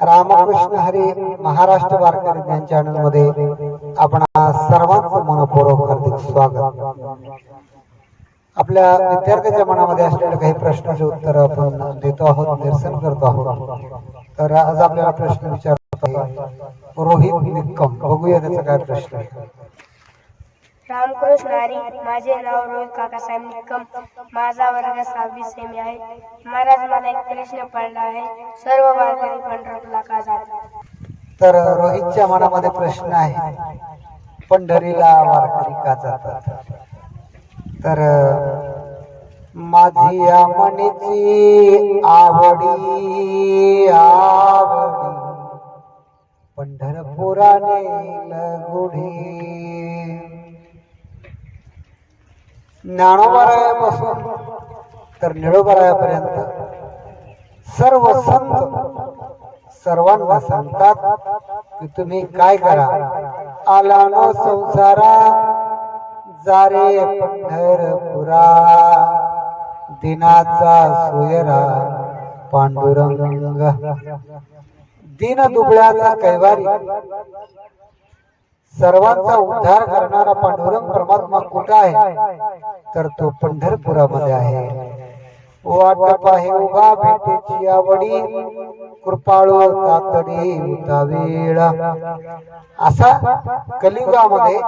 रामकृष्ण हरी महाराष्ट्र वारकरी ज्ञान चॅनलमध्ये आपण सर्वांचं मनपूर्वक हार्दिक स्वागत. आपल्या विद्यार्थ्याच्या मनामध्ये असलेले काही प्रश्नाचे उत्तर आपण देतो आहोत निरसन करतो आहोत. तर आज आपल्याला प्रश्न विचारतो रोहित निक्कम बघूया त्याचा काय प्रश्न आहे. रामकृष्ण हरी माझे नाव रोहित काकासाहेब निकम. माझा वर्ग सहावी सेमी आहे. महाराज मला एक प्रश्न पडला आहे. सर्व वारकरी पंढरपूरला का जातात तर रोहितच्या मनामध्ये प्रश्न आहे पंढरीला वारकरी का जातात? तर माझी या मणीची आवडी आवडी पंढरपुराने लगुढी ज्ञानोबरायापासून तर निळोबरायापर्यंत. सर्व संत सर्वांना सांगतात की तुम्ही काय करा? आला नो संसारा जारे पंढरपुरा. दिनाचा सोयरा पांडुरंग. दिन दुबळ्याचा कैवारी. सर्वांचा उद्धार करणारा पांडुरंग कुठं आहे? तर तो पंढरपुरामध्ये आहे. वाटप आहे उभा भेटेची आवडी. कृपाळू तातडी उतावेळा असा कलियुगामध्ये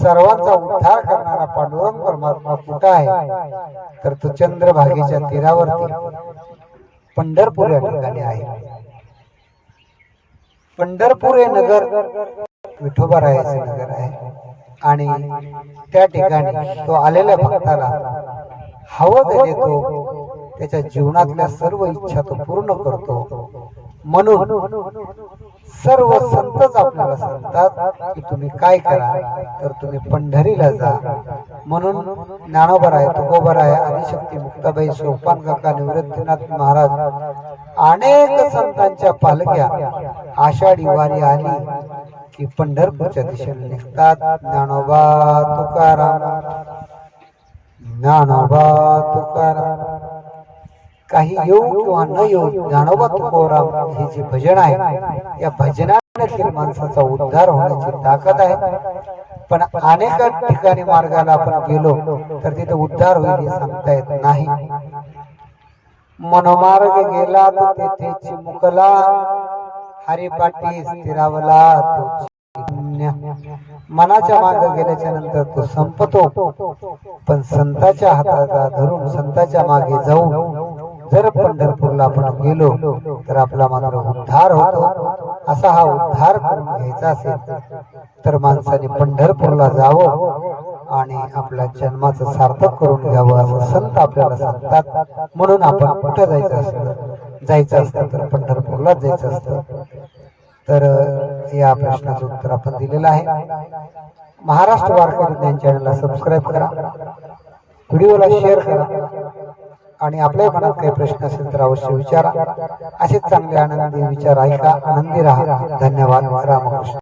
सर्वांचा उद्धार करणारा पांडुरंग परमात्मा कुठं आहे? तर तो चंद्रभागेच्या तीरावरती पंढरपूर या ठिकाणी आहे. पंढरपूर हे नगर विठोबारायाचे नगर आहे. आणि त्या ठिकाणी तो आलेल्या भक्ताला हवं ते देतो. त्याच्या जीवनातल्या सर्व इच्छा तो पूर्ण करतो. म्हणून सर्व संतच आपल्याला सांगतात की तुम्ही काय करा तर तुम्ही पंढरीला जा. म्हणून ज्ञानोबर आहे तुकोबर आहे आदिशक्ती मुक्ताबाई सोपान काका निवृत्तीनाथ महाराज अनेक संतांच्या पालख्या आषाढी वारी आली. की पंढरपूरच्या दिशेने निघतात. ज्ञानोबा तुकाराम. ज्ञानोबा तुकाराम. काही येऊ किंवा न येऊ ज्ञानोबा तुकाराम हे जे भजन आहे या भजनातील माणसाचा उद्धार होण्याची ताकद आहे. पण अनेक ठिकाणी मार्गाला आपण गेलो तर तिथे उद्धार होईल हे सांगता येत नाही. मनोमार्ग गेला तर तेथे चिमुकला हरिपाठी स्थिरावला तो मनाच्या मागे गेल्याच्यानंतर तो संपतो. पण संताच्या हाताचा धरून संताच्या मागे जाऊन जर पंढरपूरला आपण गेलो तर आपला मात्र उद्धार होतो. असा हा उद्धार करून घ्यायचा असेल तर माणसाने पंढरपूरला जावं आणि आपल्या जन्माचं सार्थक करून घ्यावं असं संत आपल्याला सांगतात. म्हणून आपण कुठं जायचं असतं जायचं असतं तर पंढरपूरलाच जायचं असतं. तर या प्रश्नाचं उत्तर आपण दिलेलं आहे. महाराष्ट्र वारकरी ज्ञान चॅनलला सबस्क्राईब करा. व्हिडिओला शेअर करा. आणि आपल्या मनात काही प्रश्न असेल तर अवश्य विचारा. असेच चांगले आनंदी विचार ऐका. आनंदी राहा. धन्यवाद. रामकृष्ण.